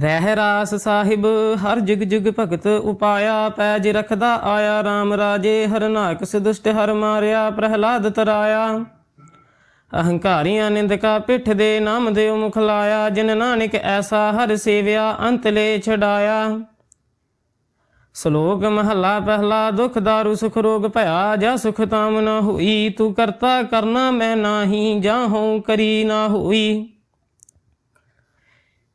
ਰਹਿ ਰਾਸ ਸਾਹਿਬ, ਹਰ ਜੁਗ ਜੁਗ ਭਗਤ ਉਪਾਇਆ, ਪੈਜ ਰਖਦਾ ਆਇਆ RAM ਰਾਜੇ, ਹਰ ਹਰਨਾਕ ਸਦੁਸ਼ਟ ਹਰ ਮਾਰਿਆ, ਪ੍ਰਹਲਾਦ ਤਰਾਇਆ। ਅਹੰਕਾਰੀਆਂ ਨਿੰਦਕਾ ਪਿੱਠ ਦੇ ਨਾਮ ਦੇ ਮੁਖ ਲਾਇਆ, ਜਿਨ ਨਾਨਕ ਐਸਾ ਹਰ ਸੇਵਿਆ ਅੰਤਲੇ ਛਡਾਇਆ। ਸ਼ਲੋਕ ਮਹੱਲਾ ਪਹਿਲਾ, ਦੁਖ ਦਾਰੂ ਸੁਖ ਰੋਗ ਭਇਆ, ਜਾ ਸੁਖ ਤਾਮ ਨਾ ਹੋਈ, ਤੂੰ ਕਰਤਾ ਕਰਨਾ ਮੈਂ ਨਾਹੀ ਜਾਹਉ ਕਰੀ ਨਾ ਹੋਈ।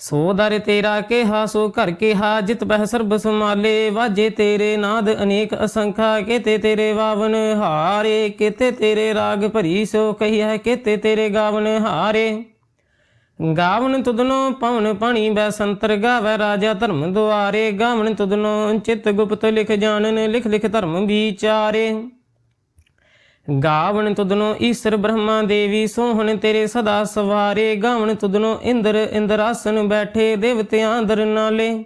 ਸੋ ਦਰ ਤੇਰਾ ਕਿਹਾ, ਸੋ ਘਰ ਕਿਹਾ, ਜਿਤ ਬਹਿ ਸਰਬ ਸਮਾਲੇ ਵਾਜੇ ਤੇਰੇ ਨਾਦ ਅਨੇਕ ਅਸੰਖਾ, ਕੇਤੇ ਤੇਰੇ ਵਾਵਨ ਹਾਰੇ, ਕੇਤੇ ਤੇਰੇ ਰਾਗ ਭਰੀ, ਸੋ ਕਹੀਐ ਕੇਤੇ ਤੇਰੇ ਗਾਵਨ ਹਾਰੇ। ਗਾਵਨ ਤੁਦਨੋ ਪਵਨ ਪਾਣੀ ਬੈ ਸੰਤਰ ਗਾਵੈ ਰਾਜਾ ਧਰਮ ਦੁਆਰੇ। ਗਾਵਨ ਤੁਧਨੋ ਚਿਤ ਗੁਪਤ ਲਿਖ ਜਾਣਨ, ਲਿਖ ਲਿਖ ਧਰਮ ਵਿਚਾਰੇ। ਗਾਵਣ ਤੁਧਨੋ ਈਸ਼ਰ ਬ੍ਰਹਮਾ ਦੇਵੀ, ਸੋਹਣ ਤੇਰੇ ਸਦਾ ਸਵਾਰੇ। ਗਾਵਣ ਤੁਧਨੋ ਇੰਦਰ, ਇੰਦਰਾਸਨ ਬੈਠੇ ਦੇਵਤਿਆਂ ਅੰਦਰ ਨਾਲੇ।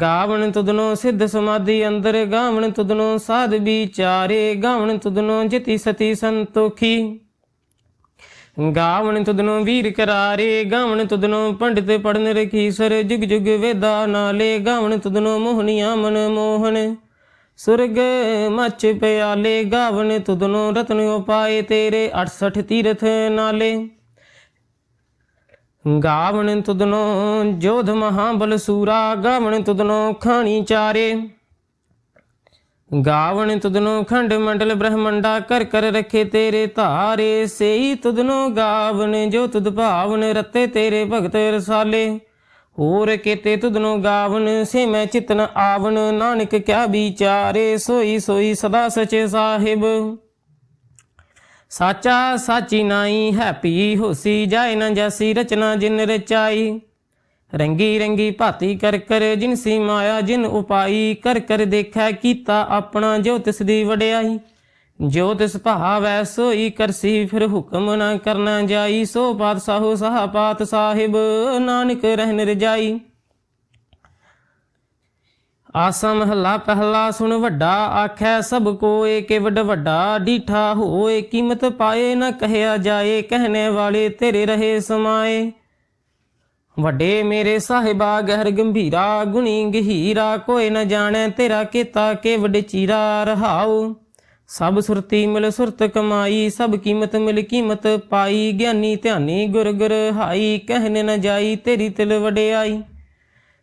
ਗਾਵਣ ਤੁਧਨੋ ਸਿੱਧ ਸਮਾਧੀ ਅੰਦਰ, ਗਾਵਣ ਤੁਧਨੋ ਸਾਧ ਵਿਚਾਰੇ। ਗਾਵਣ ਤੁਧਨੋ ਜਿਤੀ ਸਤੀ ਸੰਤੋਖੀ। ਗਾਵਣ ਤੁਧਨੋ ਵੀਰ ਕਰਾਰੇ। ਗਾਵਣ ਤੁਧਨੋ ਪੰਡਿਤ ਪੜਨ ਰਖੀਸਰ ਜੁਗ ਜੁਗ ਵੇਦਾ ਨਾਲੇ। ਗਾਵਣ ਤੁਧਨੋ ਮੋਹਨੀਆਂ ਮਨ ਮੋਹਨ ਸੁਰਗ ਮਚ ਪਿਆਲੇ ਗਾਵਨ ਤੁਦਨੋ ਰਤਨ ਉਪਾਏ ਤੇਰੇ 68 ਤੀਰਥ ਨਾਲੇ। ਗਾਵਨ ਤੁਦਨੋ ਜੋਧ ਮਹਾਬਲ ਸੂਰਾ ਗਾਵਨ ਤੁਦਨੋ ਖਾਣੀ ਚਾਰੇ। ਗਾਵਨ ਤੁਦਨੋ ਖੰਡ ਮੰਡਲ ਬ੍ਰਹਮੰਡਾ, ਕਰ ਕਰ ਰਖੇ ਤੇਰੇ ਧਾਰੇ। ਸੇਈ ਤੁਧਨੋ ਗਾਵਨ ਜੋ ਤੁਧ ਭਾਵਨ ਰਤੇ ਤੇਰੇ ਭਗਤ ਰਸਾਲੇ। ਹੋਰ ਕੀਤੇ ਤੁਧਨੋ ਗਾਵਨ, ਸੇ ਮੈਂ ਚਿਤਨ ਆਵਨ। ਨਾਨਕ ਕਿਆ ਵਿਚਾਰੇ, ਸੋਈ ਸੋਈ ਸਦਾ ਸਚੇ ਸਾਹਿਬ। ਸਾਚਾ ਸਾਚੀ ਨਾਈ, ਹੈਪੀ ਹੋਸੀ ਜਾਏ ਨਾ ਜੈਸੀ, ਰਚਨਾ ਜਿਨ ਰਚਾਈ। ਰੰਗੀ ਰੰਗੀ ਭਾਤੀ ਕਰ ਕਰ, ਜਿਨ ਸੀ ਮਾਇਆ ਜਿਨ ਉਪਾਈ। ਕਰ ਕਰ ਦੇਖੈ ਕੀਤਾ ਆਪਣਾ, ਜੋ ਤਿਸ ਦੀ ਵਡਿਆਈ। ਜੋ ਤਿਸ ਭਾਵੈ ਸੋਈ ਕਰਸੀ, ਫਿਰ ਹੁਕਮ ਨਾ ਕਰਨਾ ਜਾਈ। ਸੋ ਪਾਤਸ਼ਾਹੋ ਸਹਾਪਾਤ ਸਾਹਿਬ, ਨਾਨਕ ਰਹਿਨ ਰਜਾਈ ਆਸਾ ਮਹੱਲਾ ਪਹਿਲਾ ਸੁਣ ਵੱਡਾ ਆਖੈ, ਸਭ ਕੋਏ ਕਿ ਵੱਡ ਵੱਡਾ ਡੀਠਾ ਹੋਏ, ਕੀਮਤ ਪਾਏ ਨਾ ਕਹਿਆ ਜਾਏ, ਕਹਿਣੇ ਵਾਲੇ ਤੇਰੇ ਰਹੇ ਸਮਾਏ। ਵੱਡੇ ਮੇਰੇ ਸਾਹਿਬਾ, ਗਹਿਰ ਗੰਭੀਰਾ, ਗੁਣੀ ਗਹੀਰਾ, ਕੋਈ ਨਾ ਜਾਣੈ ਤੇਰਾ ਕੀਤਾ ਕੇ ਵੱਡ ਚੀਰਾ ਰਹਾਉ। ਸਭ ਸੁਰਤੀ ਮਿਲ ਸੁਰਤ ਕਮਾਈ, ਸਭ ਕੀਮਤ ਮਿਲ ਕੀਮਤ ਪਾਈ। ਗਿਆਨੀ ਧਿਆਨੀ ਗੁਰ ਗੁਰ ਹਾਈ, ਕਹਿਨੇ ਨ ਜਾਈ ਤੇਰੀ ਤਿਲ ਵਡਿਆਈ।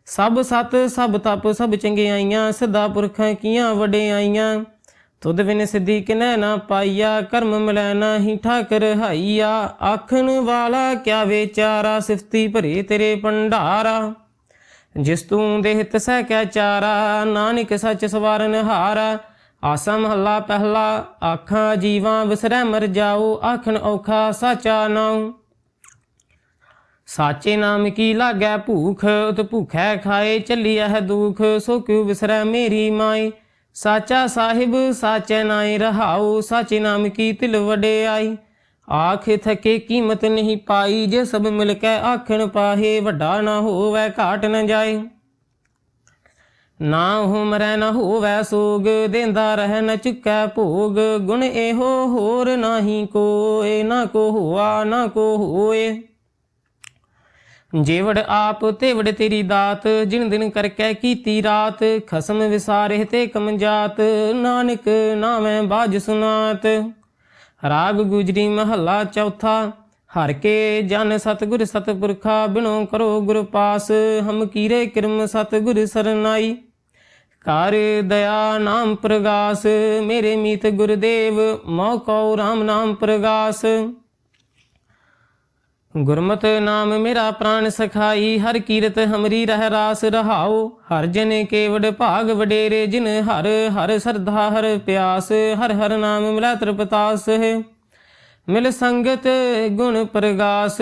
ਸਭ ਸਤ, ਸਭ ਤਪ, ਸਭ ਚੰਗਿਆਈਆਂ, ਸਦਾ ਪੁਰਖਾਂ ਕੀਆਂ ਵਡਿਆਈਆਂ। ਤੁਧ ਬਿਨ ਸਿੱਧੀ ਕਿਨੈ ਨਾ ਪਾਈਆ, ਕਰਮ ਮਿਲੈ ਨਾਹੀ ਠਾਕਰ ਹਾਈਆ। ਆਖਣ ਵਾਲਾ ਕਿਆ ਵਿਚਾਰਾ, ਸਿਫਤੀ ਭਰੇ ਤੇਰੇ ਭੰਡਾਰਾ। ਜਿਸ ਤੂੰ ਦੇਹ ਤਸੈ ਕੈ ਚਾਰਾ, ਨਾਨਕ ਸੱਚ ਸਵਾਰਨ ਹਾਰਾ। ਆਸਾ ਮਹੱਲਾ ਪਹਿਲਾ, ਆਖਾਂ ਜੀਵਾਂ ਵਿਸਰੈ ਮਰ ਜਾਓ ਆਖਣ ਔਖਾ ਸਾਚਾ ਨਾਉ। ਸਾਚੇ ਨਾਮ ਕੀ ਲਾਗੈ ਭੂਖ, ਉਤ ਭੂਖੈ ਖਾਏ ਚੱਲੀਐ ਹੈ ਦੁਖ, ਸੋ ਕਿਉ ਵਿਸਰੈ ਮੇਰੀ ਮਾਈ। ਸਾਚਾ ਸਾਹਿਬ, ਸਾਚੈ ਨਾਏ ਰਹਾਉ, ਸਾਚੇ ਨਾਮ ਕੀ ਤਿਲ ਵਡਿਆਈ ਆਖ ਥਕੇ ਕੀਮਤ ਨਹੀਂ ਪਾਈ, ਜੇ ਸਭ ਮਿਲ ਕੇ ਆਖਣ ਪਾਹੇ, ਵੱਡਾ ਨਾ ਹੋਵੇ ਘਾਟ ਨਾ ਜਾਏ। ਨਾ ਹੋ ਮਰੈ ਨਾ ਹੋਵੈ ਸੋਗ, ਦੇਂਦਾ ਰਹਿ ਨ ਚੁੱਕੈ ਭੋਗ। ਗੁਣ ਇਹੋ ਹੋਰ ਨਾਹੀ ਕੋਏ, ਨਾ ਕੋ ਹੋਆ, ਨਾ ਕੋ ਹੋਏ। ਜੇਵੜ ਆਪ ਤੇਵੜ ਤੇਰੀ ਦਾਤ, ਜਿਨ ਦਿਨ ਕਰਕੇ ਕੀਤੀ ਰਾਤ, ਖਸਮ ਵਿਸਾਰੇ ਤੇ ਕਮਜਾਤ ਨਾਨਕ ਨਾਮੈ ਬਾਜ ਸੁਨਾਤ। ਰਾਗ ਗੁਜਰੀ ਮਹੱਲਾ ਚੌਥਾ, ਹਰ ਕੇ ਜਨ ਸਤਗੁਰ ਸਤਪੁਰਖਾ, ਬਿਨੋ ਕਰੋ ਗੁਰ ਪਾਸ। ਹਮ ਕੀਰੇ ਕਿਰਮ ਸਤਗੁਰ ਸਰਨਾਈ। ਕਰ ਦਇਆ ਨਾਮ ਪ੍ਰਗਾਸ, ਮੇਰੇ ਮੀਤ ਗੁਰਦੇਵ ਮੋ ਕਉ ਰਾਮ ਨਾਮ ਪ੍ਰਗਾਸ। ਗੁਰਮਤਿ ਨਾਮ ਮੇਰਾ ਪ੍ਰਾਨ ਸਖਾਈ, ਹਰ ਕੀਰਤ ਹਮਰੀ ਰਹਿ ਰਾਸ ਰਹਾਉ। ਹਰ ਜਨ ਕੇਵੜ ਭਾਗ ਵਡੇਰੇ, ਜਿਨ ਹਰ ਹਰ ਸਰਧਾ ਹਰ ਪਿਆਸ, ਹਰ ਹਰ ਨਾਮ ਮਿਲਾ ਤ੍ਰਿਪਤਾਸ। ਮਿਲ ਸੰਗਤ ਗੁਣ ਪ੍ਰਗਾਸ।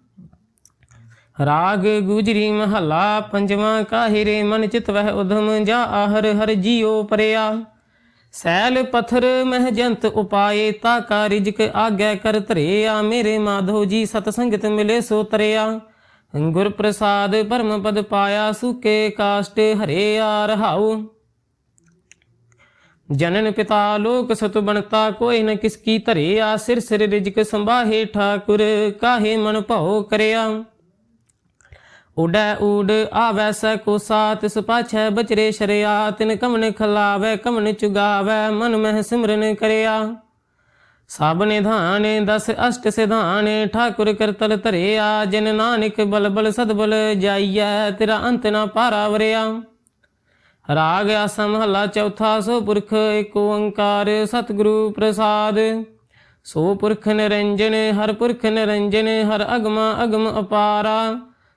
ਰਾਗ ਗੁਜਰੀ ਮਹੱਲਾ ਪੰਜਵਾਂ, ਕਾਹਿਰੇ ਮਨ ਚਿਤ ਵਹਿ ਉਧਮ ਜਾ ਆਹਰ ਹਰ ਜੀਉ ਪਰਿਆ। ਸੈਲ ਪਥਰ ਮਹਿ ਜੰਤ ਉਪਾਏ, ਤਾ ਕਾ ਰਿਜਕ ਆਗੈ ਕਰ ਧਰਿਆ। ਮੇਰੇ ਮਾਧੋ ਜੀ ਸਤ ਸੰਗਤ ਮਿਲੇ ਸੋ ਤਰਿਆ। ਗੁਰ ਪ੍ਰਸਾਦ ਪਰਮ ਪਦ ਪਾਇਆ, ਸੁਕੇ ਕਾਸ਼ਟ ਹਰੇ ਆ ਰਹਾਉ। ਜਨਨ ਪਿਤਾ ਲੋਕ ਸਤ ਬਣਤਾ, ਕੋਈ ਨ ਕਿਸ ਕੀ ਧਰਿਆ। ਸਿਰ ਸਿਰ ਰਿਜਕ ਸੰਭਾਹੇ ਠਾਕੁਰ, ਕਾਹੇ ਮਨ ਭਉ ਕਰਿਆ। ਉਡੈ ਊਡ ਆਵੈ ਸੈ ਕੋ ਸਾਤ ਸੁਪਾਛੈ ਬਚਰੇ ਸ਼ਰਿਆ, ਤਿਨ ਕਮਨ ਖਲਾਵੈ, ਕਮਨ ਚੁਗਾਵੈ, ਮਨ ਮਹਿ ਸਿਮਰਨ ਕਰਿਆ। ਸਭ ਨਿਧਾਨ ਦਸ ਅਸ਼ਟ ਸਿਧਾਨ, ਠਾਕੁਰ ਕਰਤਲ ਧਰਿਆ, ਜਿਨ ਨਾਨਕ ਬਲ ਬਲ ਸਦਬਲ ਜਾਈਐ, ਤੇਰਾ ਅੰਤ ਨਾ ਪਾਰਾ ਵਰਿਆ। ਰਾਗ ਆਸਾ ਮਹੱਲਾ ਚੌਥਾ, ਸੋ ਪੁਰਖ ਏਕ ਓੰਕਾਰ, ਸਤਿਗੁਰੂ ਪ੍ਰਸਾਦ। ਸੋ ਪੁਰਖ ਨਿਰੰਜਨ, ਹਰ ਪੁਰਖ ਨਿਰੰਜਨ, ਹਰ ਅਗਮ ਅਗਮ ਅਪਾਰਾ।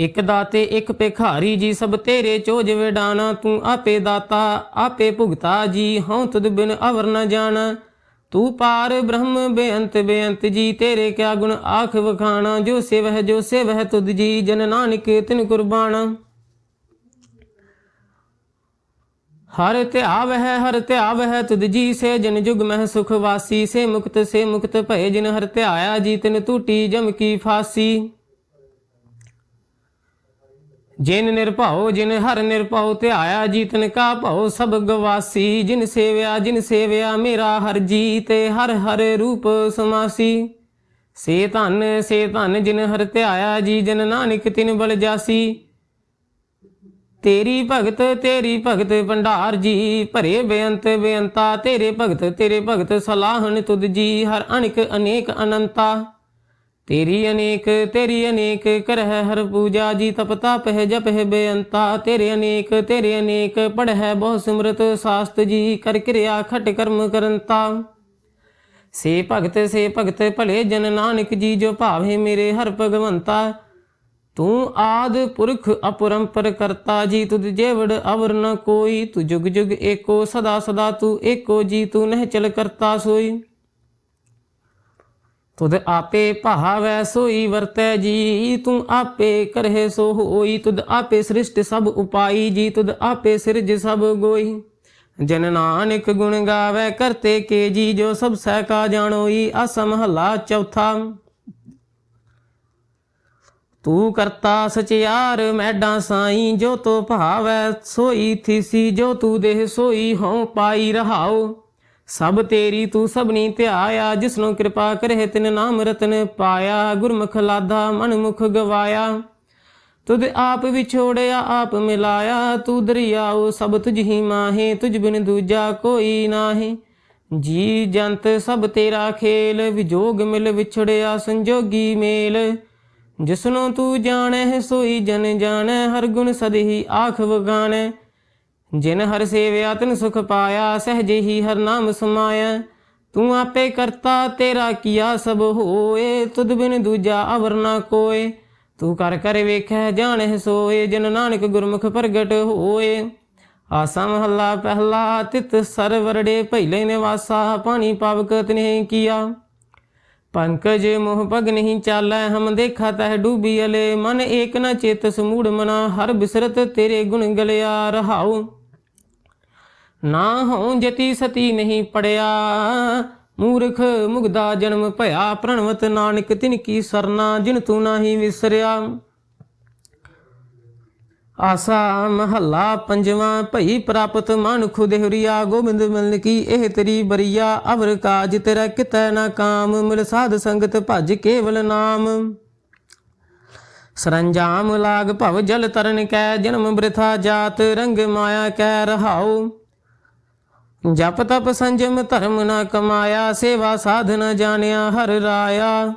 ਇਕ ਦਾਤੇ, ਇਕ ਭਿਖਾਰੀ ਜੀ, ਸਭ ਤੇਰੇ ਚੋਜ ਵਿਡਾਨਾ ਤੂੰ ਆਪੇ ਦਾਤਾ, ਆਪੇ ਭੁਗਤਾ ਜੀ, ਹਉ ਤੁਧ ਬਿਨ ਅਵਰ ਨ ਜਾਣਾ। ਤੂੰ ਪਾਰ ਬ੍ਰਹਮ ਬੇਅੰਤ ਬੇਅੰਤ ਜੀ, ਤੇਰੇ ਕਿਆ ਗੁਣ ਆਖ ਵਖਾਣਾ। ਜੋ ਸੇਵਹਿ ਜੋ ਸੇਵਹਿ ਤੁਧ ਜੀ, ਜਨ ਨਾਨਕ ਤਿਨ ਕੁਰਬਾਨਾ ਹਰ ਧਿਆਵ ਹੈ ਹਰ ਧਿਆਵ ਹੈ ਤੁਧ ਜੀ, ਸੇ ਜਨ ਜੁਗ ਮਹਿ ਸੁਖ ਵਾਸੀ। ਸੇ ਮੁਕਤ ਸੇ ਮੁਕਤ ਭਏ ਜਿਨ ਹਰ ਧਿਆਇਆ ਜੀ, ਤਿਨ ਟੂਟੀ ਜਮ ਕੀ ਫਾਸੀ। ਜਿਨ ਨਿਰਭਉ ਜਿਨ ਹਰ ਨਿਰਭਉ ਧਿਆਇਆ ਜੀ ਤਿਨ ਕਾ ਭਉ, ਸਭ ਗਵਾਸੀ। ਜਿਨ ਸੇਵਿਆ ਜਿਨ ਸੇਵਿਆ, ਮੇਰਾ ਹਰ ਜੀ ਤੇ ਹਰ ਹਰ ਰੂਪ ਸਮਾਸੀ। ਸੇ ਧਨ ਸੇ ਧਨ, ਜਿਨ ਹਰ ਧਿਆਇਆ, ਜੀ ਜਨ ਨਾਨਕ ਤਿਨ ਬਲ ਜਾਸੀ। ਤੇਰੀ ਭਗਤ ਤੇਰੀ ਭਗਤ ਭੰਡਾਰ ਜੀ, ਭਰੇ ਬੇਅੰਤ ਬੇਅੰਤਾ। ਤੇਰੇ ਭਗਤ ਤੇਰੇ ਭਗਤ ਸਲਾਹਣ ਤੁਧ ਜੀ, ਹਰ ਅਣਿਕ ਅਨੇਕ ਅਨੰਤਾ। ਤੇਰੀ ਅਨੇਕ ਤੇਰੀ ਅਨੇਕ, ਕਰਹਿ ਹਰ ਪੂਜਾ ਜੀ ਤਪ ਤਪ ਹੈ ਜਪ ਹੈ ਬੇਅੰਤਾ। ਤੇਰੇ ਅਨੇਕ ਤੇਰੇ ਅਨੇਕ, ਪੜ੍ਹੈ ਬਹੁ ਸਿਮਰਤ, ਸਾਸਤ ਜੀ ਕਰ ਕਿਰਿਆ ਖਟ ਕਰਮ ਕਰੰਤਾ। ਸੇ ਭਗਤ ਸੇ ਭਗਤ, ਭਲੇ ਜਨ ਨਾਨਕ ਜੀ ਜੋ ਭਾਵੇ ਮੇਰੇ ਹਰ ਭਗਵੰਤਾ। ਤੂੰ ਆਦ ਪੁਰਖ ਅਪਰੰਪਰ ਕਰਤਾ ਜੀ, ਤੁਧ ਜੇਵੜ ਅਵਰ ਨ ਕੋਈ। ਤੂੰ ਜੁਗ ਜੁਗ ਏਕੋ, ਸਦਾ ਸਦਾ ਤੂੰ ਏਕੋ ਜੀ, ਤੂੰ ਨਹਿ ਚਲ ਕਰਤਾ ਸੋਈ। ਤੁਧ ਆਪੇ ਭਾਵੈ ਸੋਈ ਵਰਤੈ ਜੀ ਤੂੰ ਆਪੇ ਕਰਹਿ ਸੋ ਹੋਈ ਤੁਧ ਆਪੇ ਸ੍ਰਿਸ਼ਟ ਸਭ ਉਪਾਈ ਜੀ, ਤੁਧ ਆਪੇ ਸਿਰਜ ਸਭ ਗੋਈ। ਜਨ ਨਾਨਕ ਗੁਣ ਗਾਵੇ ਕਰਤੇ ਕੇ ਜੀ, ਜੋ ਸਭ ਸਹਿ ਕਾ ਜਾਣੋਈ, ਆਸਾ ਮਹੱਲਾ ਚੌਥਾ। ਤੂੰ ਕਰਤਾ ਸਚਿਆਰ ਮੈਡਾਂ ਸਾਈ, ਜੋ ਤੋ ਭਾਵੈ ਸੋਈ ਥੀਸੀ, ਜੋ ਤੂੰ ਦੇਹ ਸੋਈ ਹਉ ਪਾਈ ਰਹਾਓ ਸਭ ਤੇਰੀ ਤੂੰ ਸਭਨੀ ਧਿਆਇਆ, ਜਿਸਨੂੰ ਕਿਰਪਾ ਕਰੇ ਤਿਨ ਨਾਮ ਰਤਨ ਪਾਇਆ, ਗੁਰਮੁਖ ਲਾਦਾ ਮਨ ਮੁਖ ਗਵਾਇਆ। ਤੁਧ ਆਪ ਵਿਛੋੜਿਆ, ਆਪ ਮਿਲਾਇਆ, ਤੂੰ ਦਰਿਆਉ ਸਭ ਤੁਝ ਹੀ ਮਾਹੇ, ਤੁਝ ਬਿਨ ਦੂਜਾ ਕੋਈ ਨਾਹੀ। ਜੀ ਜੰਤ ਸਭ ਤੇਰਾ ਖੇਲ, ਵਿਜੋਗ ਮਿਲ ਵਿਛੜਿਆ ਸੰਜੋਗੀ ਮੇਲ। ਜਿਸਨੂੰ ਤੂੰ ਜਾਣੈ ਸੋਈ ਜਨ ਜਾਣੈ ਹਰ ਗੁਣ ਸਦਹੀ ਆਖ ਵਗਾਣੈ ਜਿਨ ਹਰ ਸੇਵਿਆ ਤਿਨ ਸੁਖ ਪਾਇਆ, ਸਹਜੇ ਹੀ ਹਰ ਨਾਮ ਸਮਾਇਆ। ਤੂੰ ਆਪੇ ਕਰਤਾ, ਤੇਰਾ ਕੀਆ ਸਭ ਹੋਏ। ਤੁਧ ਬਿਨ ਦੂਜਾ ਅਵਰ ਨਾ ਕੋਏ। ਤੂੰ ਕਰ ਕਰ ਵੇਖੈ ਜਾਣੈ ਸੋਏ। ਜਿਨ ਨਾਨਕ ਗੁਰਮੁਖ ਪ੍ਰਗਟ ਹੋਏ। ਆਸਾ ਮਹੱਲਾ ਪਹਿਲਾ, ਤਿਤ ਸਰਵਰੜੇ ਪਹਿਲੇ ਨਿਵਾਸਾ। ਪਾਣੀ ਪਾਵਕ ਤਨੇ ਕੀਆ। ਪੰਕਜ ਮੋਹ ਭਗ ਨਹੀਂ ਚਾਲੈ, ਹਮ ਦੇਖਾ ਤਹ ਡੂਬੀ ਅਲੇ। ਮਨ ਏਕ ਨ ਚੇਤ ਸਮੂੜ ਮਨਾ, ਹਰ ਬਿਸਰਤ ਤੇਰੇ ਗੁਣ ਗਲਿਆ ਰਹਾਉ। ਨਾ ਹਉ ਜਤੀ ਸਤੀ ਨਹੀਂ ਪੜਿਆ। ਮੂਰਖ ਮੁਗਦਾ ਜਨਮ ਭਇਆ, ਪ੍ਰਣਵਤ ਨਾਨਕ ਤਿਨ ਕੀ ਸਰਨਾ, ਜਿਨ ਤੂੰ ਨਾਹੀ ਵਿਸਰਿਆ। ਆਸਾ ਮਹੱਲਾ ਪੰਜਵਾਂ, ਭਈ ਪ੍ਰਾਪਤ ਮਨ ਖੁਦੇਹਰੀਆ ਗੋਬਿੰਦ ਮਿਲਨ ਕੀ ਇਹ ਤੇਰੀ ਬਰੀਆ। ਅਵਰ ਕਾਜ ਤੇਰਾ ਕਿਤੈ ਨਾ ਕਾਮ, ਮਿਲ ਸਾਧ ਸੰਗਤ ਭਜ ਕੇਵਲ ਨਾਮ। ਸਰੰਜਾਮ ਲਾਗ ਭਵ ਜਲ ਤਰਨ ਕੈ, ਜਨਮ ਬ੍ਰਿਥਾ ਜਾਤ ਰੰਗ ਮਾਇਆ ਕੈ ਰਹਾਉ। ਜਪ ਤਪ ਸੰਜਮ ਧਰਮ ਨਾ ਕਮਾਇਆ, ਸੇਵਾ ਸਾਧ ਨਾ ਜਾਣਿਆ ਹਰ ਰਾਇਆ।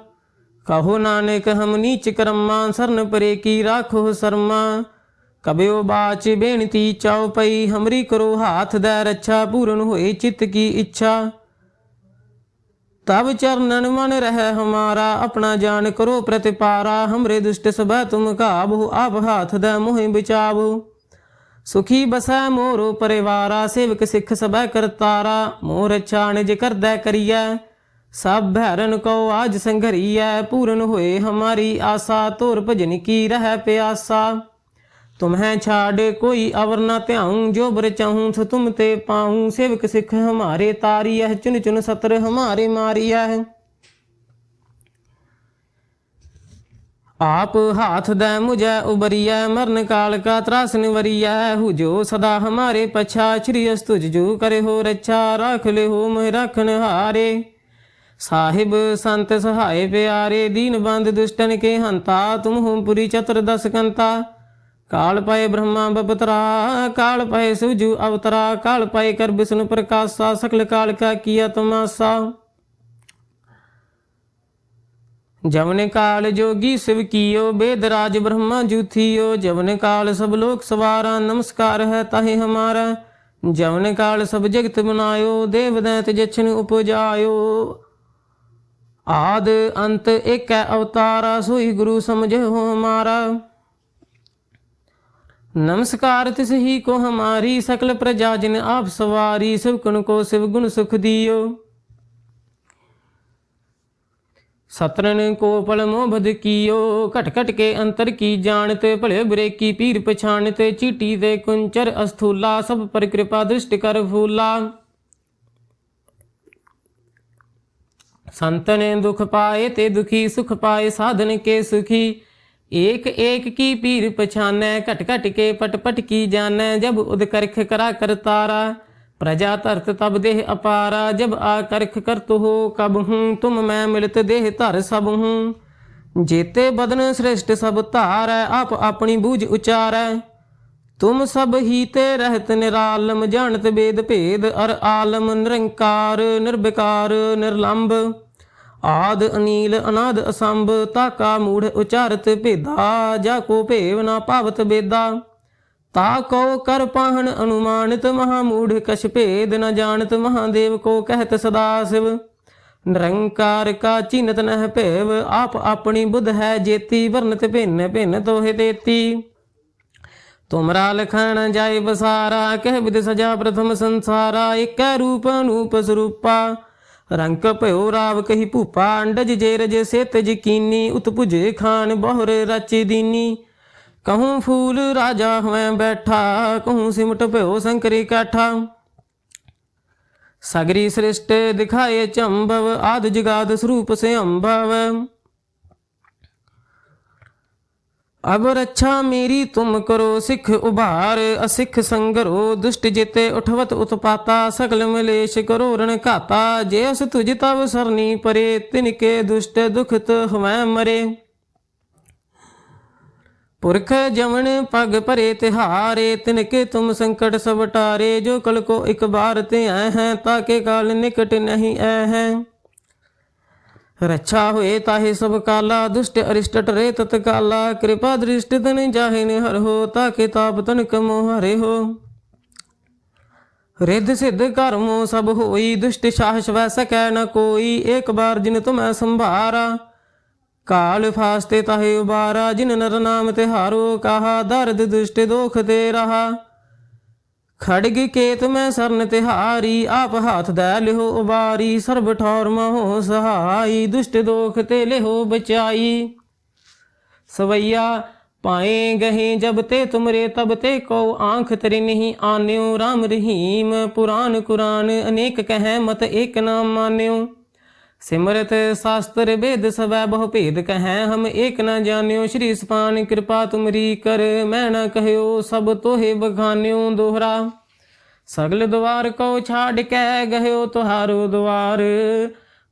ਕਹੋ ਨਾਨਕ, ਹਮ ਨੀਚ ਕਰਮਾ, ਸਰਨ ਪਰੇ ਕੀ ਰਾਖੋ ਸਰਮਾ। ਕਬਿਓ ਬਾਚ ਬੇਨਤੀ ਚਾਉ ਪਈ, ਹਮਰੀ ਕਰੋ ਹਾਥ ਦਾ ਰੱਛਾ, ਪੂਰਨ ਹੋਏ ਚਿਤ ਕੀ ਇੱਛਾ। ਤਬ ਚਰਨਨ ਮਨ ਰਹਿ ਹਮਾਰਾ, ਆਪਣਾ ਜਾਨ ਕਰੋ ਪ੍ਰਤਿਪਾਰਾ। ਹਮਰੇ ਦੁਸ਼ਟ ਸਭੈ ਤੁਮ ਕਾਬੂ ਆਪ ਹਾਥ ਦਾ ਮੋਹਿ ਬਚਾਵੋ ਸੁਖੀ ਬਸੈ ਮੋਰੋ ਪਰਿਵਾਰਾ, ਸੇਵਕ ਸਿੱਖ ਸਭੈ ਕਰਤਾਰਾ। ਮੋਰ ਛਾਣ ਜਿ ਕਰਦਾ ਕਰੀਐ, ਸਭ ਭੈਰਨ ਕੋ ਆਜ ਸੰਘਰੀਐ। ਪੂਰਨ ਹੋਏ ਹਮਾਰੀ ਆਸਾ ਤੁਰ ਭਜਨ ਕੀ ਰਹਿ ਪਿਆਸਾ। ਤੁਮਹਿ ਛਾੜ, ਕੋਈ ਅਵਰ ਨਾ ਧਿਆਉ, ਜੋ ਬਰ ਚਾਹੂੰ, ਸੋ ਤੁਮ ਤੇ ਪਾਉ। ਸੇਵਕ ਸਿੱਖ ਹਮਾਰੇ ਤਾਰੀਐ, ਚੁਨ ਚੁਨ ਸਤਰ ਹਮਾਰੇ ਮਾਰੀਐ। ਆਪ ਹਾਥ ਦੈ ਮੁਝੈ ਉਬਰੀਐ, ਮਰਨ ਕਾਲ ਕਾ ਤਰਾਸਨ ਵਰੀਐ ਹੂ ਸਦਾ ਹਮਾਰੇ ਪਛਾ, ਸ਼੍ਰੀ ਅਸਤੁਜ ਜੋ ਕਰੇ ਹੋ ਰੱਛਾ, ਰੱਖ ਲੈ ਹੋ ਮਹਿ ਰੱਖਣ ਹਾਰੇ। ਸਾਹਿਬ ਸੰਤ ਸਹਾਏ ਪਿਆਰੇ, ਦੀਨ ਬੰਦ ਦੁਸ਼ਟਨ ਕੇ ਹੰਤਾ, ਤੁਮ ਹੋ ਪੁਰੀ ਚਤਰ ਦਸ ਕੰਤਾ। ਕਾਲ ਪਏ ਬ੍ਰਹਮਾ ਬਪਤਰਾ, ਕਾਲ ਪਏ ਸੁਜੂ ਅਵਤਰਾ, ਕਾਲ ਪਏ ਕਰ ਵਿष्णु ਪ੍ਰਕਾਸ਼ਾ, ਸਕਲ ਕਾਲ ਕਾ ਕੀਆ ਤਮਾਸਾ। ਜਮਨ ਕਾਲ ਜੋਗੀ ਸਿਵ ਕੀਓ, ਬੇਦ ਰਾਜ ਬ੍ਰਹਮਾ ਜੂਥੀਓ। ਜਮਨ ਕਾਲ ਸਭ ਲੋਕ ਸਵਾਰਾ, ਨਮਸਕਾਰ ਹੈ ਤਾਹੇ ਹਮਾਰਾ। ਜਮਨ ਕਾਲ ਸਭ ਜਗਤ ਬਨਾਇਓ ਦੇਵ ਦੈਤ ਜਛਨ ਉਪਜਾਇਓ। ਆਦ ਅੰਤ ਏਕੈ ਅਵਤਾਰਾ, ਸੋਈ ਗੁਰੂ ਸਮਝੋ ਹਮਾਰਾ। ਨਮਸਕਾਰ ਤਿਸ ਹੀ ਕੋ ਹਮਾਰੀ, ਸਕਲ ਪ੍ਰਜਾ ਜਿਨ ਆਪ ਸਵਾਰੀ, ਸਿਵ ਕਨ ਕੋ ਸਿਵ ਗੁਣ ਸੁਖ ਦਿਓ। ਸਤਰਨ ਕੋ ਪਲ ਮੋਬਦ ਕੀਓ, ਘਟ ਘਟ ਕੇ ਅੰਤਰ ਕੀ ਜਾਣਤ, ਭਲੇ ਬੁਰੇ ਕੀ ਪੀਰ ਪਛਾਣਤ, ਚੀਟੀ ਦੇ ਕੁੰਚਰ ਅਸਥੂਲਾ, ਸਭ ਪਰ ਕਿਰਪਾ ਦ੍ਰਿਸ਼ਟ ਕਰ ਫੂਲਾ। ਸੰਤਨ ਦੁਖ ਪਾਏ ਤੇ ਦੁਖੀ, ਸੁਖ ਪਾਏ ਸਾਧਨ ਕੇ ਸੁਖੀ। ਏਕ ਏਕ ਕੀ ਪੀਰ ਪਛਾਨੈ, ਘਟ ਘਟ ਕੇ ਪਟ ਪਟ ਕੀ ਜਾਣੈ, ਜਬ ਉਦ ਕਰਖ ਕਰਾ ਕਰਤਾਰਾ प्रजा धरत तब देह अपारा जब आ करख करत हो कब हूँ तुम मैं मिलत देह धर सब हूँ जेते बदन श्रेष्ठ सब धारै आप अपनी बूझ उचारै तुम सब ही ते रहत निरालम जानत वेद भेद अर आलम निरंकार निर्विकार निर्लंब ਆਦ ਅਨੀਲ ਅਨਾਦ ਅਸੰਭ ਤਾਕਾ ਮੂੜ ਉਚਾਰਤ ਭੇਦਾ ਜਾ ਕੋ ਭੇਵ ਨਾ ਭਾਵਤ ਬੇਦਾ ਤਾ ਕੋ ਕਰ ਪਾਹਣ ਅਨੁਮਾਨਿਤ ਮਹਾ ਮੂੜ ਕਛ ਭੇਦ ਨ ਜਾਣਤ ਮਹਾਦੇਵ ਕੋ ਕਹਿਤ ਸਦਾ ਸਿਵ। ਨਿਰੰਕਾਰ ਕਾ ਚਿਨਤ ਨਹਿ ਭੇਵ, ਆਪ ਆਪਣੀ ਬੁੱਧ ਹੈ ਜੇਤੀ, ਵਰਨਤ ਭਿੰਨ ਭਿੰਨ ਤੋਹਿ ਦੇਤੀ ਤੁਮਰਾ ਲਖਣ ਜਾਇ ਬਸਾਰਾ ਕਹਿ ਵਿਦ ਸਜਾ ਪ੍ਰਥਮ ਸੰਸਾਰਾ ਇਕੈ ਰੂਪ ਅਨੂਪ ਸਰੂਪਾ। ਰੰਕ ਭਇਓ ਰਾਵ ਕਹੀ ਭੂਪਾ, ਅੰਡਜ ਜੇ ਰਜ ਸੇਤ ਜਕੀਨੀ ਉਤਪੁਜੇ ਖਾਨ ਬਹੁਰ ਰਚ ਦੀਨੀ। ਕਹੂੰ ਫੂਲ ਰਾਜਾ ਹੋਇ ਬੈਠਾ, ਕਹੂੰ ਸਿਮਟ ਭਇਓ ਸੰਕਰੀ ਕਾਠਾ। ਸਗਰੀ ਸ੍ਰਿਸ਼ਟ ਦਿਖਾਏ ਚੰਬਵ, ਆਦ ਜਗਾਦ ਸਰੂਪ ਸੇ ਅੰਭਵ ਅਬ ਰੱਛਾ ਮੇਰੀ ਤੁਮ ਕਰੋ ਸਿੱਖ ਉਭਾਰ, ਅਸਿੱਖ ਸੰਗਰੋ ਦੁਸ਼ਟ ਜਿਤੇ ਉਠਵਤ ਉਤਪਾਤਾ, ਸਗਲ ਮਲੇਸ਼ ਕਰੋ ਰਣ ਘਾਤਾ। ਜੇ ਅਸ ਤੁਜ ਤਵ ਸਰਨੀ ਪਰੇ, ਤਿਨਕੇ ਦੁਸ਼ਟ ਦੁਖਤ ਹਵੈ ਮਰੇ। ਪੁਰਖ ਜਮਨ ਪਗ ਭਰੇ ਤਿਹਾਰੇ, ਤਿਨਕੇ ਤੁਮ ਸੰਕਟ ਸਭ ਟਾਰੇ, ਜੋ ਕਲ ਕੋ ਇੱਕ ਬਾਰ ਤੇ ਆਏ ਹੈ, ਤਾਕੇ ਕਾਲ ਨਿਕਟ ਨਹੀਂ ਐ ਹੈ। ਰੱਛਾ ਹੋਏ ਤਾਹੇ ਸਭ ਕਾਲਾ, ਦੁਸ਼ਟ ਅਰਿਸ਼ਟ ਰੇ ਤਤ ਕਾਲਾ, ਕਿਰਪਾ ਦ੍ਰਿਸ਼ਟ ਤਨ ਜਾਹੇ ਨੇ ਹਰ ਹੋ, ਤਾਕੇ ਤਾਪ ਤਨ ਕਮੋ ਹਰੇ ਹੋ। ਰਿੱਧ ਸਿੱਧ ਕਰਮੋ ਸਭ ਹੋਈ, ਦੁਸ਼ਟ ਸਾਹਸ ਵੈ ਸਕੈ ਨ ਕੋਈ, ਏਕ ਬਾਰ ਜਿਨ ਤੁਮੈ ਸੰਭਾਰਾ। ਕਾਲ ਫਾਸਤੇ ਤਾਹੇ ਉਬਾਰਾ, ਜਿਨ ਨਰ ਨਾਮ ਤੇ ਹਾਰੋ ਕਹਾ, ਦਰਦ ਦੁਸ਼ਟ ਦੋਖ ਤੇ ਰਹਾ। ਖੜਗ ਕੇਤ ਮੈਂ ਸਰਨ ਤਿਹਾਰੀ ਆਪ ਹਾਥ ਦੈ ਲਿਹੋ ਉਬਾਰੀ, ਸਰਬ ਠੌਰ ਮਹੋ ਸਹਾਈ, ਦੁਸ਼ਟ ਦੋਖ ਤੇ ਲਿਹੋ ਬਚਾਈ। ਸਵਈਆ, ਪਾਏ ਗਹੇ ਜਬ ਤੇ ਤੁਮਰੇ, ਤਬ ਤੇ ਕੋ ਆਂਖ ਤਰੀ ਨਹੀਂ ਆਨਿਓ। RAM ਰਹੀਮ ਪੁਰਾਨ ਕੁਰਾਨ, ਅਨੇਕ ਕਹੈ ਮਤ ਏਕ ਨਾ ਮਾਨਿਓ। ਸਿਮਰਤ ਸ਼ਾਸਤਰ ਵੇਦ ਸਵੈ ਬਹੁ ਭੇਦ ਕਹੈ, ਹਮ ਏਕ ਨ ਜਾਣਿਓ, ਸ਼੍ਰੀ ਸਪਾਨ ਕਿਰਪਾ ਤੁਮਰੀ ਕਰ, ਮੈਂ ਨ ਕਹਿਓ, ਸਭ ਤੋਹੇ ਬਖਾਨਿਓ ਦੋਹਰਾ। ਸਗਲ ਦਵਾਰ ਕੋ ਛਾੜ ਕੇ, ਗਹਿਓ ਤੁਹਾਰੋ ਦਵਾਰ।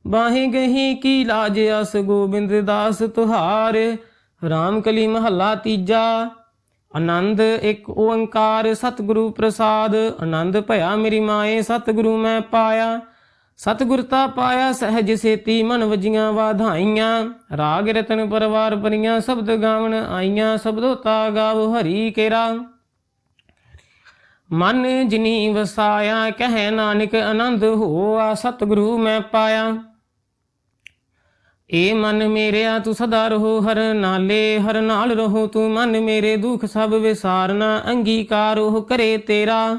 ਬਾਹੀ ਗਹੀ ਕੀ ਲਾਜ ਅਸ ਗੋਬਿੰਦ ਦਾਸ ਤੁਹਾਰ। ਰਾਮ ਕਲੀ ਮਹੱਲਾ ਤੀਜਾ। ਆਨੰਦ ਇੱਕ ਓੰਕਾਰ ਸਤਿਗੁਰੂ ਪ੍ਰਸਾਦ। ਆਨੰਦ ਭਇਆ ਮੇਰੀ ਮਾਏ, ਸਤਿਗੁਰੂ ਮੈਂ ਪਾਇਆ। ਸਤਿਗੁਰਤਾ ਪਾਇਆ ਸਹਿਜ ਸੇਤੀ, ਮਨ ਵਜੀਆਂ ਵਾਧਾਈਆਂ। ਰਾਗ ਰਤਨ ਪਰਵਾਰ ਪਰੀਆਂ, ਸ਼ਬਦ ਗਾਵਣ ਆਈਆਂ, ਸ਼ਬਦੋ ਤਾ ਗਾਵ ਹਰੀ ਕੇਰਾ। ਮਨ ਜਿਨੀ ਵਸਾਇਆ ਕਹਿ ਨਾਨਕ ਆਨੰਦ ਹੋਆ, ਸਤਿਗੁਰੂ ਮੈਂ ਪਾਇਆ। ਏ ਮਨ ਮੇਰਿਆ, ਤੂੰ ਸਦਾ ਰਹੋ ਹਰ ਨਾਲੇ, ਹਰ ਨਾਲ ਰਹੋ ਤੂੰ ਮਨ ਮੇਰੇ, ਦੁੱਖ ਸਭ ਵਿਸਾਰਨਾ, ਅੰਗੀਕਾਰ ਉਹ ਕਰੇ ਤੇਰਾ।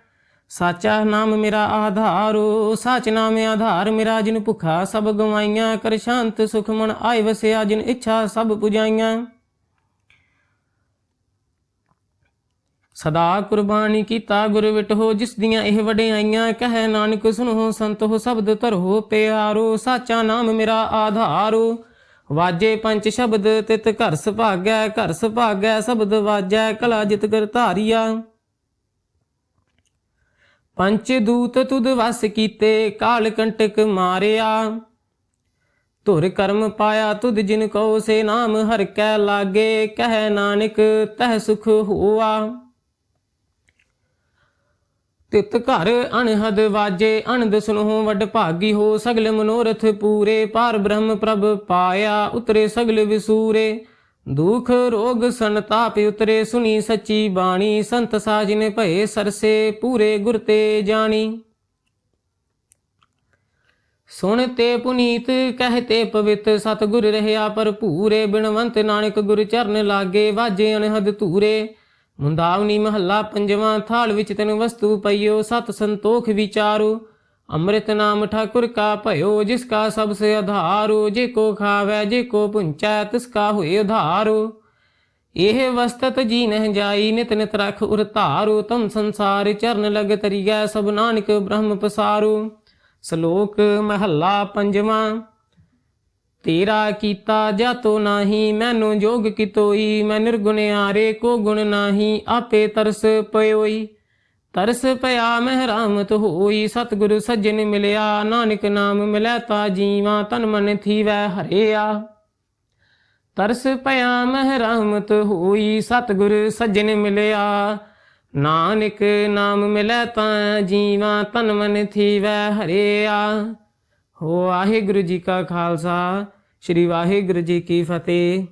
ਸਾਚਾ ਨਾਮ ਮੇਰਾ ਆਧਾਰੋ, ਸਾਚ ਨਾਮ ਆਧਾਰ, ਮੇਰਾ ਜਿਨ ਭੁਖਾ ਸਭ ਗਵਾਈਆਂ, ਕਰ ਸ਼ਾਂਤ ਸੁਖ ਮਨ ਆਇ ਵਸਿਆ, ਜਿਨ ਇੱਛਾ ਸਭ ਪੁਜਾਈਆਂ। ਸਦਾ ਕੁਰਬਾਨੀ ਕੀਤਾ ਗੁਰ ਵਿਟੋ ਜਿਸ ਦੀਆਂ ਇਹ ਵਡਿਆਈਆਂ, ਕਹੈ ਨਾਨਕ ਸੁਨੋ ਸੰਤੋ ਸ਼ਬਦ ਧਰੋ ਪਿਆਰੋ, ਸਾਚਾ ਨਾਮ ਮੇਰਾ ਆਧਾਰੋ। ਵਾਜੇ ਪੰਜ ਸ਼ਬਦ ਤਿਤ ਘਰ ਸੁਭਾਗੈ ਘਰ ਸੁਭਾਗੈ, ਸ਼ਬਦ ਵਾਜੈ, ਕਲਾ ਜਿਤ ਕਰ ਧਾਰੀਆ। ਪੰਚ ਦੂਤ ਤੁਧ ਵਸ ਕੀਤੇ, ਕਾਲ ਕੰਟਕ ਮਾਰਿਆ। ਧੁਰ ਕਰਮ ਪਾਇਆ ਤੁਧ ਜਿਨ ਕੋ ਸੇ ਨਾਮ ਹਰ ਕੈ ਲਾਗੇ, ਕਹਿ ਨਾਨਕ ਤਹ ਸੁਖ ਹੋਆ। ਤਿਤ ਘਰ ਅਣਹਦ ਵਾਜੇ, ਅਣਦ ਸੁਨਹੁ ਵੱਡ ਭਾਗੀ ਹੋ, ਸਗਲ ਮਨੋਰਥ ਪੂਰੇ, ਪਾਰ ਬ੍ਰਹਮ ਪ੍ਰਭ ਪਾਇਆ, ਉਤਰੇ ਸਗਲ ਵਿਸੂਰੇ। ਦੁਖ ਰੋਗ ਸੰਤਾਪ ਉਤਰੇ ਸੁਣੀ ਸੱਚੀ ਬਾਣੀ, ਸੰਤ ਸਾਜਿਨ ਭਏ ਸਰਸੇ, ਪੂਰੇ ਗੁਰ ਤੇ ਜਾਣੀ। ਸੁਣ ਤੇ ਪੁਨੀਤ ਕਹਤੇ ਪਵਿੱਤ, ਸਤਿਗੁਰ ਰਹਿਆ ਭਰਪੂਰੇ, ਬਿਨਵੰਤ ਨਾਨਕ ਗੁਰ ਚਰਨ ਲਾਗੇ, ਵਾਜੇ ਅਨਹਦ ਧੂਰੇ। ਮੁੰਦਾਵਨੀ ਮਹੱਲਾ ਪੰਜਵਾਂ, ਥਾਲ ਵਿੱਚ ਤੈਨੂੰ ਵਸਤੂ ਪਈਓ, ਸਤ ਸੰਤੋਖ ਵਿਚਾਰੋ। ਅੰਮ੍ਰਿਤ ਨਾਮ ਠਾਕੁਰ ਕਾ ਭਇਓ, ਜਿਸ ਕਾ ਸਭ ਸੇ ਆਧਾਰੋ, ਜੇ ਕੋ ਖਾਵੇ, ਜੇ ਕੋ ਪੁੰਚੈ, ਤਿਸ ਇਹ ਵਸਤਤ ਜੀ ਨਹਿ ਜਾਈ, ਨਿਤ ਨਿਤ ਰਖ ਉਰ ਧਾਰੋ। ਤਮ ਸੰਸਾਰ ਚਰਨ ਲਗ ਤਰੀਐ, ਸਭ ਨਾਨਕ ਬ੍ਰਹਮ ਪਸਾਰੂ। ਸ਼ਲੋਕ ਮਹੱਲਾ ਪੰਜਵਾਂ, ਤੇਰਾ ਕੀਤਾ ਜਾਤੋ ਨਾਹੀ, ਮੈਨੂੰ ਜੋਗ ਕਿਤੋਈ, ਮੈਂ ਨਿਰਗੁਣ ਆਰੇ, ਕੋ ਗੁਣ ਨਾਹੀ, ਆਪੇ ਤਰਸ ਪਇਓਈ। ਤਰਸ ਪਿਆ ਮਹਿਰਾਮਤ ਹੋਈ, ਸਤਿਗੁਰੂ ਸੱਜਣ ਮਿਲਿਆ, ਨਾਨਕ ਨਾਮ ਮਿਲੈ ਤਾ ਜੀਵਾ ਤਨ ਮਨ ਥੀਵੈ ਹਰਿਆ। ਤਰਸ ਪਿਆ ਮਹਿਰਾਮਤ ਹੋਈ, ਸਤਿਗੁਰੂ ਸੱਜਣ ਮਿਲਿਆ, ਨਾਨਕ ਨਾਮ ਮਿਲੈ ਤਾਂ ਜੀਵਾ ਤਨ ਮਨ ਥੀਵੈ ਹਰਿਆ। ਵਾਹਿਗੁਰੂ ਜੀ ਕਾ ਖਾਲਸਾ, ਸ੍ਰੀ ਵਾਹਿਗੁਰੂ ਜੀ ਕੀ ਫਤਿਹ।